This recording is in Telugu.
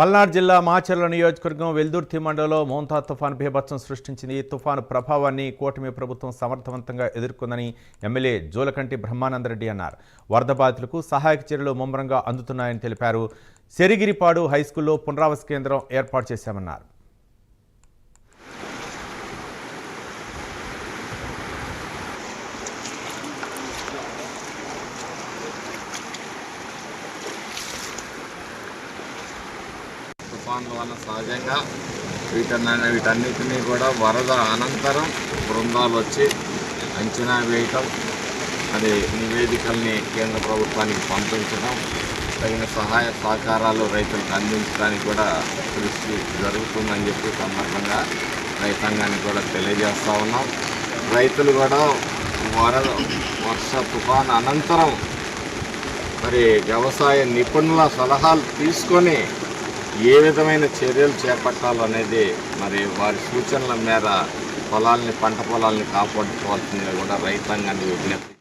పల్నాడు జిల్లా మాచర్ల నియోజకవర్గం వెల్దుర్తి మండలంలో మోంతా తుఫాను బీభత్సం సృష్టించింది. ఈ తుఫాను ప్రభావాన్ని కూటమి ప్రభుత్వం సమర్థవంతంగా ఎదుర్కొందని ఎమ్మెల్యే జోలకంటి బ్రహ్మానందరెడ్డి అన్నారు. వరద బాధితులకు సహాయక చర్యలు ముమ్మరంగా అందుతున్నాయని తెలిపారు. సెరిగిరిపాడు హైస్కూల్లో పునరావాస కేంద్రం ఏర్పాటు చేశామన్నారు. తుఫాన్ల వల్ల సహజంగా వీటన్న వీటన్నిటినీ కూడా వరద అనంతరం బృందాలు వచ్చి అంచనా వేయటం అది నివేదికల్ని కేంద్ర ప్రభుత్వానికి పంపించడం తగిన సహాయ సహకారాలు రైతులకు అందించడానికి కూడా కృషి జరుగుతుందని చెప్పి సందర్భంగా రైతాంగానికి కూడా తెలియజేస్తూ ఉన్నాం. రైతులు కూడా వరద వర్ష తుఫాన్ అనంతరం మరి వ్యవసాయ నిపుణుల సలహాలు తీసుకొని ఏ విధమైన చర్యలు చేపట్టాలనేది మరి వారి సూచనల మేర పొలాల్ని పంట పొలాల్ని కాపాడుకోవాల్సిందిగా కూడా రైతాంగాన్ని విజ్ఞప్తి